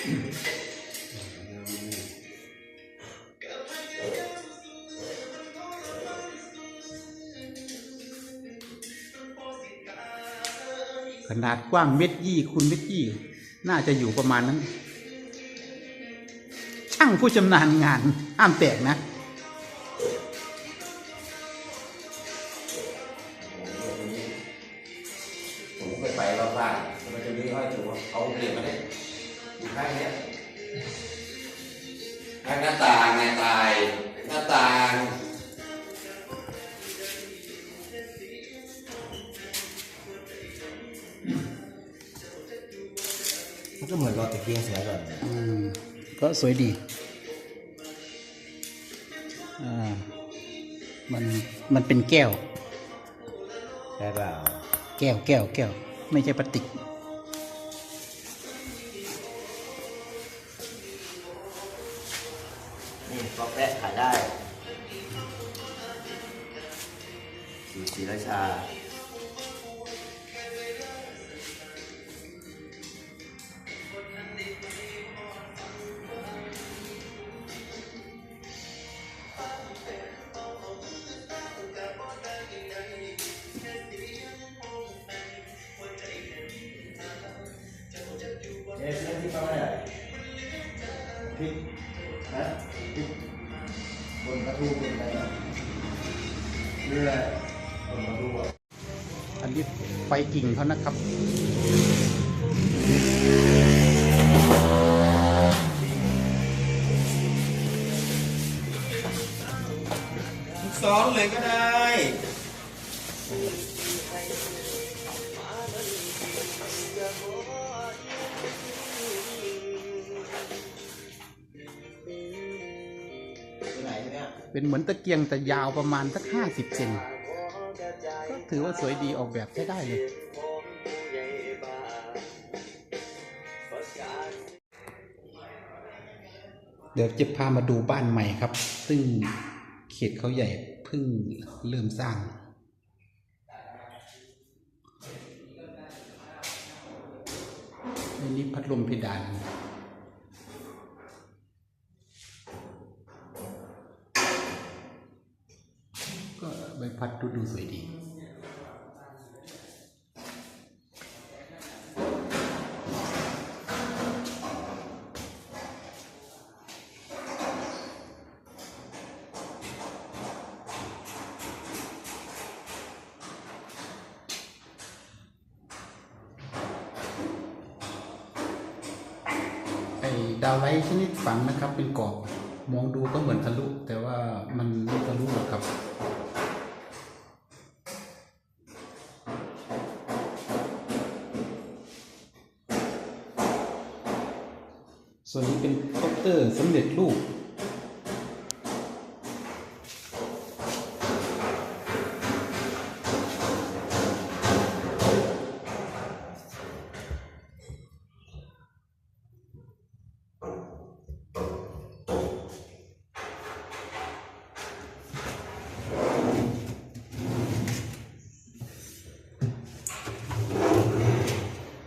ขนาดกว้างเม็ดยี่คูณเม็ดยี่ น่าจะอยู่ประมาณนั้น ช่างผู้ชำนาญงานห้ามแตกนะ ก่อนอืมก็สวยดี อ่า มัน มันเป็นแก้ว ใช่เปล่า แก้ว แก้ว แก้ว ไม่ใช่พลาสติก นี่ก็แปะขายได้สีสีราชา พริกนะพริกบนกระทูบนอะไรนะเรือบนกระทูอะอันนี้ไฟกิ่งเขานะครับซ้อนเลยก็ได้ เป็นเหมือนตะเกียงแต่ยาวประมาณสักห้าสิบเซนก็ถือว่าสวยดีออกแบบใช้ได้เลย เดี๋ยวจะพามาดูบ้านใหม่ครับ ซึ่งเขตเขาใหญ่เพิ่งเริ่มสร้างอันนี้พัดลมเพดาน ก็ใบ พัดดูดูสวยดี ไอ้ดาวไลท์ชนิดฝังนะครับเป็นกรอบมองดูก็เหมือนทะลุแต่ว่ามันไม่ทะลุหรอกครับ อร์สำเร็จรูป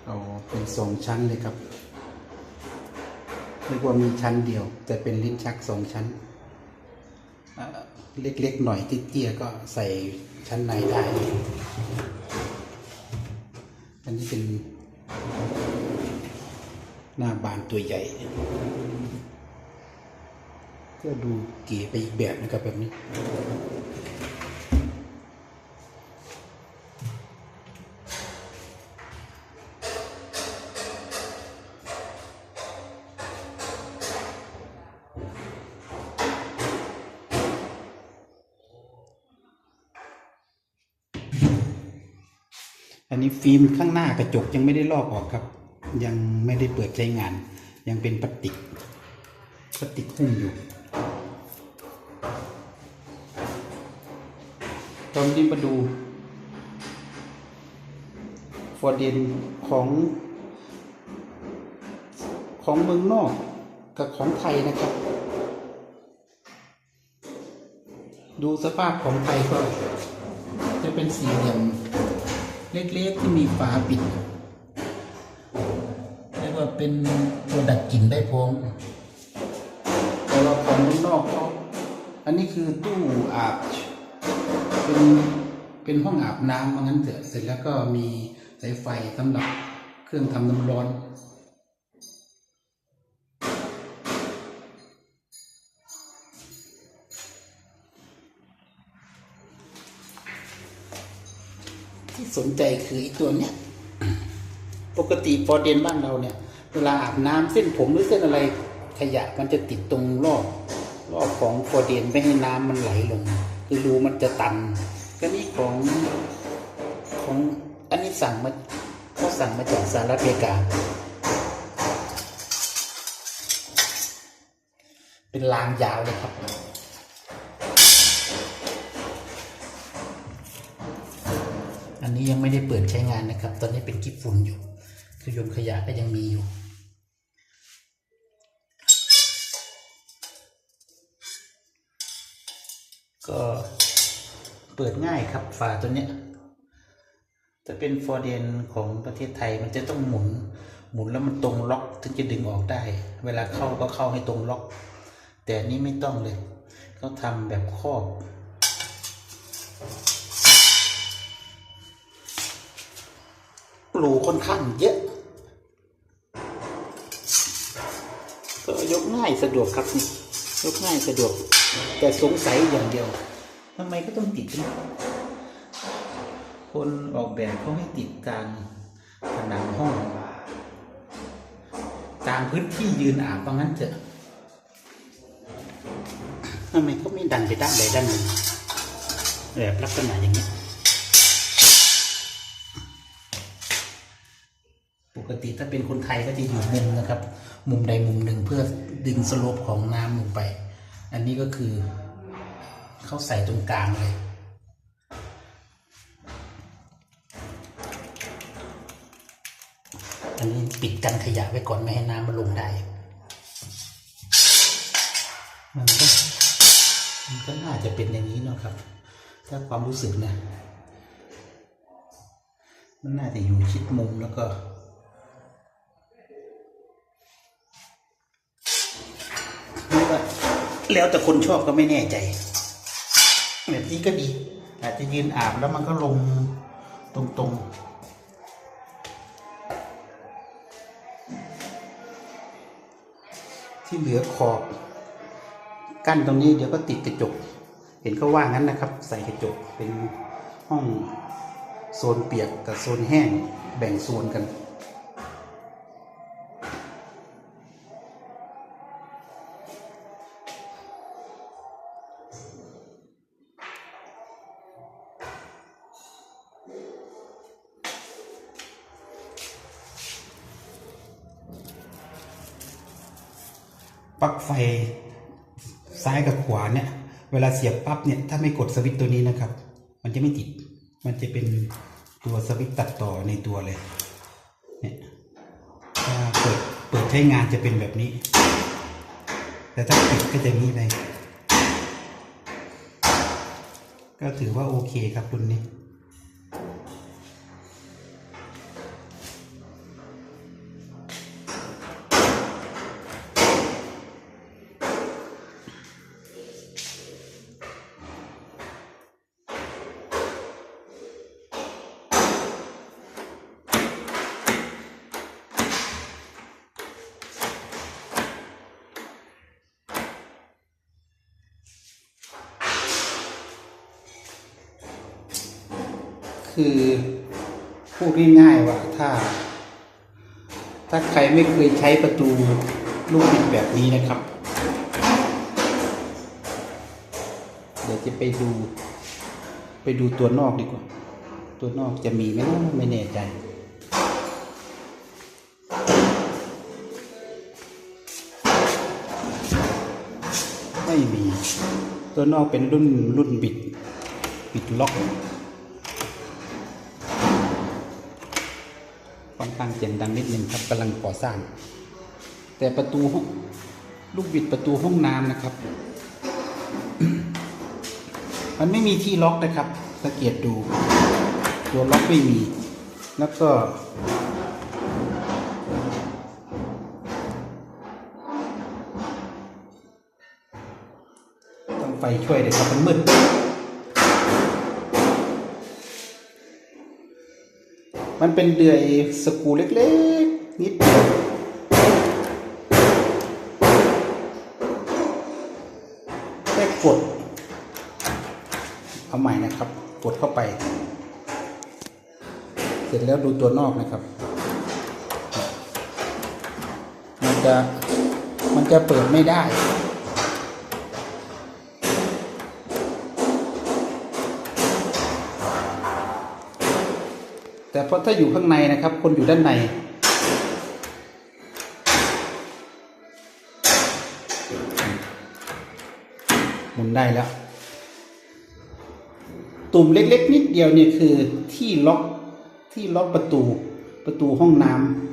เอเป็นสองชั้นเลยครับ รียกว่ามีชั้นเดียว แต่เป็นลิ้นชักสองชั้น เล็กๆหน่อยเตี้ยก็ใส่ชั้นในได้ อันนี้เป็นหน้าบานตัวใหญ่ ก็ดูเก๋ไปอีกแบบนะครับแบบนี้ อันนี้ฟิล์มข้างหน้ากระจกยังไม่ได้ลอกออกครับ ยังไม่ได้เปิดใช้งาน ยังเป็นพลาสติกพลาสติกหุ้มอยู่ตอนนี้มาดูฟอร์เดนของของเมืองนอกกับของไทยนะครับ ดูสภาพของไทยก็จะเป็นสี่เหลี่ยม เล็กๆที่มีฝาปิดเรียกว่าเป็นตัวดักกลิ่นได้พร้อมแต่ว่าของข้างนอกเขาอันนี้คือตู้อาบเป็นเป็นห้องอาบน้ำว่างั้นเถอะเสร็จแล้วก็มีสายไฟสำหรับเครื่องทำน้ำร้อน ที่สนใจคือไอ้ตัวเนี้ยปกติฟอเดนบ้านเราเนี่ย เวลาอาบน้ำเส้นผมหรือเส้นอะไรขยะมันจะติดตรงรอบรอบของฟอเดนไม่ให้น้ำมันไหลลงคือรูมันจะตัน ก็นี่ของของอันนี้สั่งมาเขาสั่งมาจากสหรัฐอเมริกา เป็นรางยาวเลยครับ นี้ยังไม่ได้เปิดใช้งานนะครับ ตอนนี้เป็นกิ๊บฝุ่นอยู่ คือโยนขยะก็ยังมีอยู่ ก็เปิดง่ายครับฝาตัวเนี้ยจะเป็นฟอร์เดนของประเทศไทยมันจะต้องหมุน หมุนแล้วมันตรงล็อกถึงจะดึงออกได้ เวลาเข้าก็เข้าให้ตรงล็อก แต่นี้ไม่ต้องเลยเขาทำแบบครอบ รูค่อนข้างเยอะก็ยกง่ายสะดวกครับนี่ยกง่ายสะดวก แต่สงสัยอย่างเดียวทำไมก็ต้องติดนะคนออกแบบเขาให้ติดกลางผนังห้องกลางพื้นที่ยืนอาบว่างั้นเถอะทำไมเขาไม่ดันไปด้านใดด้านหนึ่งแบบลักษณะอย่างนี้ ติถ้าเป็นคนไทยก็จะอยู่มุมนะครับ มุมใดมุมหนึ่งเพื่อดึงสโลปของน้ำลงไป อันนี้ก็คือเขาใส่ตรงกลางเลยอันนี้ปิดกันขยะไว้ก่อนไม่ให้น้ำมันลงได้ มันก็มันก็น่าจะเป็นอย่างนี้เนาะครับ ถ้าความรู้สึกนะ มันน่าจะอยู่ชิดมุมแล้วก็ แล้วแต่คนชอบก็ไม่แน่ใจ แบบนี้ก็ดี อาจจะยืนอาบแล้วมันก็ลงตรงๆ ที่เหลือขอบกั้นตรงนี้เดี๋ยวก็ติดกระจก เห็นเขาว่างั้นนะครับ ใส่กระจกเป็นห้องโซนเปียกกับโซนแห้งแบ่งโซนกัน ปลั๊กไฟซ้ายกับขวาเนี่ย เวลาเสียบปั๊บเนี่ย ถ้าไม่กดสวิตช์ตัวนี้นะครับ มันจะไม่ติด มันจะเป็นตัวสวิตช์ตัดต่อในตัวเลย เนี่ยถ้าเปิดเปิดใช้งานจะเป็นแบบนี้ แต่ถ้าปิดก็จะนี้ไปก็ถือว่าโอเคครับรุ่นนี้ คือพูดง่ายๆว่าถ้า ถ้าใครไม่เคยใช้ประตูลูกบิดแบบนี้นะครับ เดี๋ยวจะไปดู ไปดูตัวนอกดีกว่า ตัวนอกจะมีไหมไม่แน่ใจไม่มี ตัวนอกเป็นรุ่นรุ่นบิด บิดล็อก ค่อนข้างเสียงดังนิดนึงครับกำลังก่อสร้าง แต่ประตูห้องลูกบิดประตูห้องน้ำนะครับ มันไม่มีที่ล็อกนะครับสังเกตดูตัวล็อกไม่มี แล้วก็ ต้องไฟช่วยเลยครับมันมืด มันเป็นเดือยสกูเล็กๆ นิด แค่กด เอาใหม่นะครับ กดเข้าไป เสร็จแล้วดูตัวนอกนะครับ มันจะ มันจะเปิดไม่ได้ เพราะถ้าอยู่ข้างในนะครับ คนอยู่ด้านใน หมุนได้แล้ว ตุ่มเล็ก ๆ นิดเดียวเนี่ยคือที่ล็อกที่ล็อกประตูประตูห้องน้ำ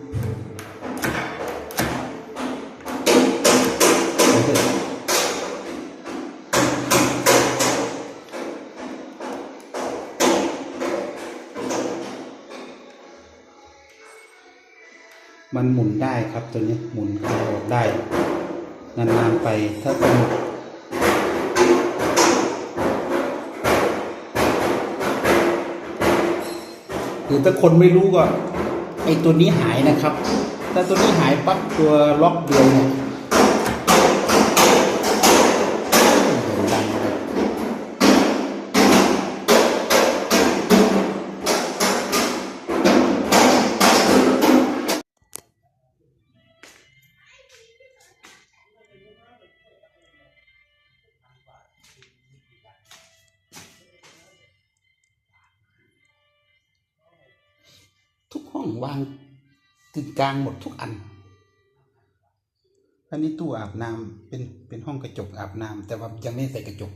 มันหมุนได้ครับตัวนี้หมุนเข้าออกได้ นานๆไปถ้าสมมติหรือถ้าคนไม่รู้ก็ไอตัวนี้หายนะครับ ถ้าตัวนี้หายปั๊บตัวล็อกเดียวเนี่ย วางกึ่งกลางหมดทุกอันอันนี้ตู้อาบน้ำเป็นเป็นห้องกระจกอาบน้ำแต่ว่ายังไม่ใส่กระจก